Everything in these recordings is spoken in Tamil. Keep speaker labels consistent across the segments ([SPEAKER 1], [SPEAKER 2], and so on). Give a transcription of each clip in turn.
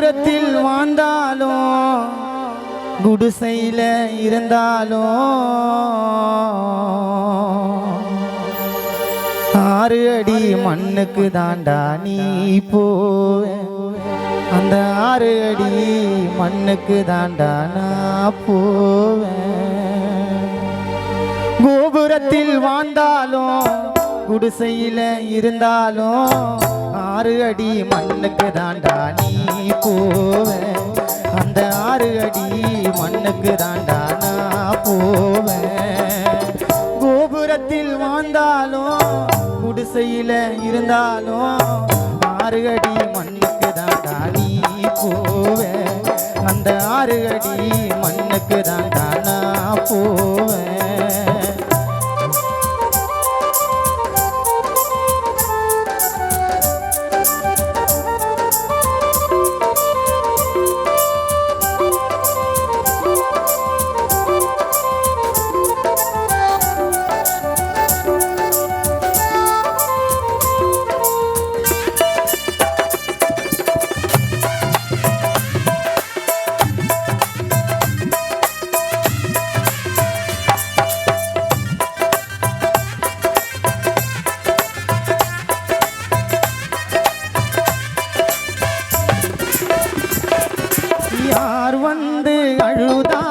[SPEAKER 1] கோபுரத்தில் வாழ்ந்தாலும் குடிசையில இருந்தாலும் ஆறு அடி மண்ணுக்கு தாண்டா நீ போ. அந்த ஆறு அடி மண்ணுக்கு தாண்டா நான் போவேன் கோபுரத்தில் வாழ்ந்தாலும் குடிசையில இருந்தாலும் ஆறு அடி மண்ணுக்கு தாண்டா நீ போவ. அந்த ஆறு அடி மண்ணுக்கு தாண்டா நான் போவேன் கோபுரத்தில் வாழ்ந்தாலும் குடிசையில் இருந்தாலும் ஆறு அடி மண்ணுக்கு தாண்டா நீ போவ. அந்த ஆறு அடி மண்ணுக்கு தாண்டா நான் போவேன் யார் வந்து அழுதா?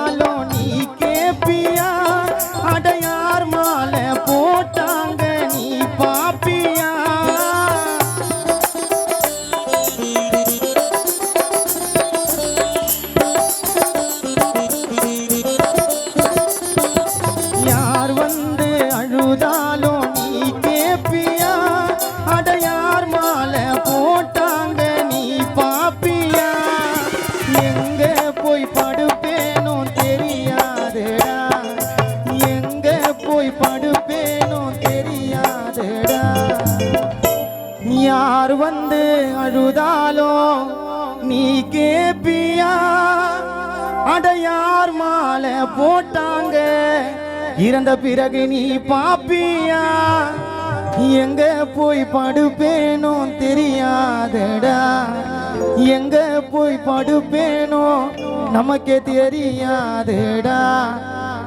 [SPEAKER 1] அழுதாலோ நீ கேப்பியா? அடையார் மாலை போட்டாங்க? இறந்த பிறகு நீ பாப்பியா? எங்க போய் படுப்பேனோ தெரியாதடா. எங்க போய் படுப்பேனோ? நமக்கே தெரியாதடா.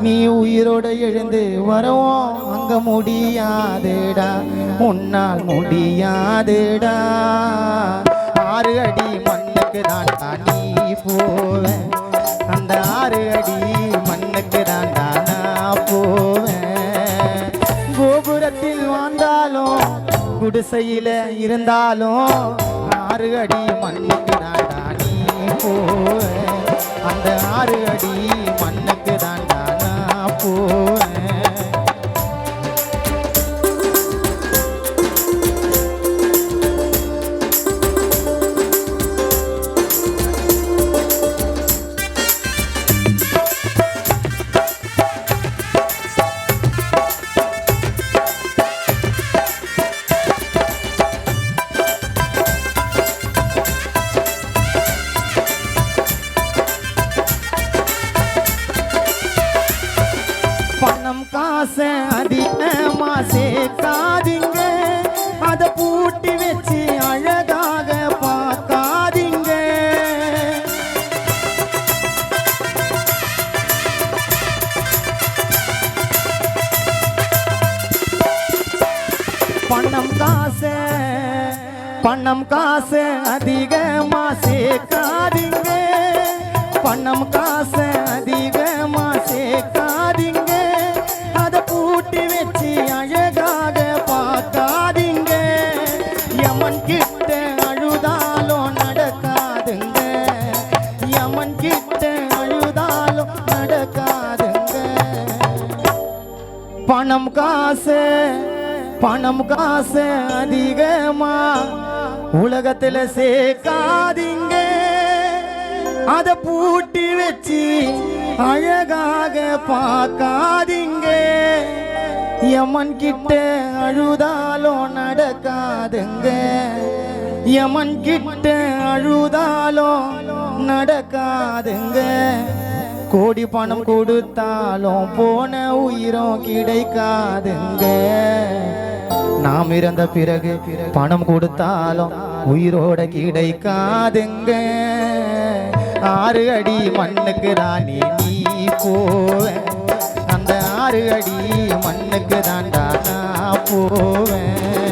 [SPEAKER 1] நீ உயிரோட எழுந்து வரவும் அங்க முடியாதடா. உன்னால் முடியாதேடா. போவேன். அந்த ஆறு அடி மண்ணுக்கு தாண்டா தானா போவேன். கோபுரத்தில் வாழ்ந்தாலும் குடிசையில் இருந்தாலும் ஆறு அடி மண்ணுக்கு தாண்டா தானே போவேன். அந்த ஆறு அடி மண்ணுக்கு தான் தானா போவேன். பணம் காசு அதிகமா சேர்க்காதீங்க. பணம் காசு அதிகமா சேர்க்காதீங்க. அதை பூட்டி வச்சு அழகாக பார்க்காதீங்க. யமன் கிட்ட அழுதாலும் நடக்காதுங்க. யமன் கிட்ட அழுதாலும் நடக்காதுங்க. பணம் காசு பணம் காசு அதிகமா உலகத்துல சேர்க்காதீங்க. அத பூட்டி வச்சு அழகாக பார்க்காதீங்க. யமன் கிட்ட அழுதாலும் நடக்காதுங்க. யமன் கிட்ட அழுதாலும் நடக்காதுங்க. கோடி பணம் கொடுத்தாலும் போன உயிரும் கிடைக்காதுங்க. நாம் இறந்த பிறகு பணம் கொடுத்தாலும் உயிரோட கிடைக்காதுங்க. ஆறு அடி மண்ணுக்கு ராணி நீ போவேன் அந்த ஆறு அடி மண்ணுக்கு தாண்டா நான் போவேன்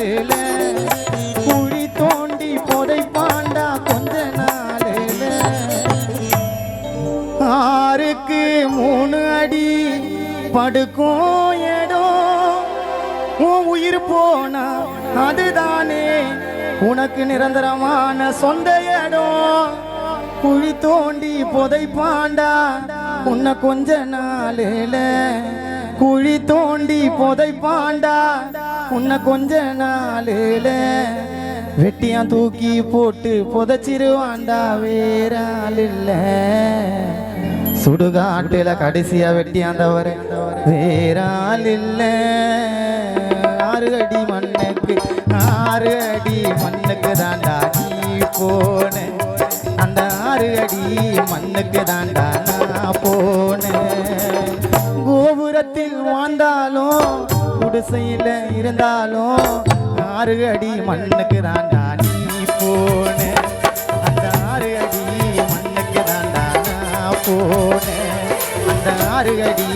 [SPEAKER 1] நாளில். குழி தோண்டி புதைப்பாண்டா கொஞ்ச நாளில். ஆறுக்கு மூணு அடி படுக்கும் இடம் உன் உயிர் போனா அதுதானே. உனக்கு நிரந்தரமான சொந்த இடம் குழி தோண்டி புதைப்பாண்டா உன்னை கொஞ்ச நாளில. குழி தோண்டி புதைப்பாண்டா உன்னை கொஞ்ச நாளில வெட்டியான் தூக்கி போட்டு புதைச்சிருவாண்டா வேற ஆள் இல்ல சுடுகாட்டுல கடைசியா வெட்டியாந்தவர் வேற வேறால் இல்ல ஆறு அடி மண்ணுக்கு ஆறு அடி மண்ணுக்கு தாண்டா நீ போன. அந்த ஆறு அடி மண்ணுக்கு தாண்டா நான் போன. கோபுரத்தில் வாழ்ந்தாலும் குடிசையில் இருந்தாலும் ஆறு அடி மண்ணுக்கு தாண்டா நீ போன. அந்த ஆறு அடி மண்ணுக்கு தாண்டா நான் அந்த ஆறு அடி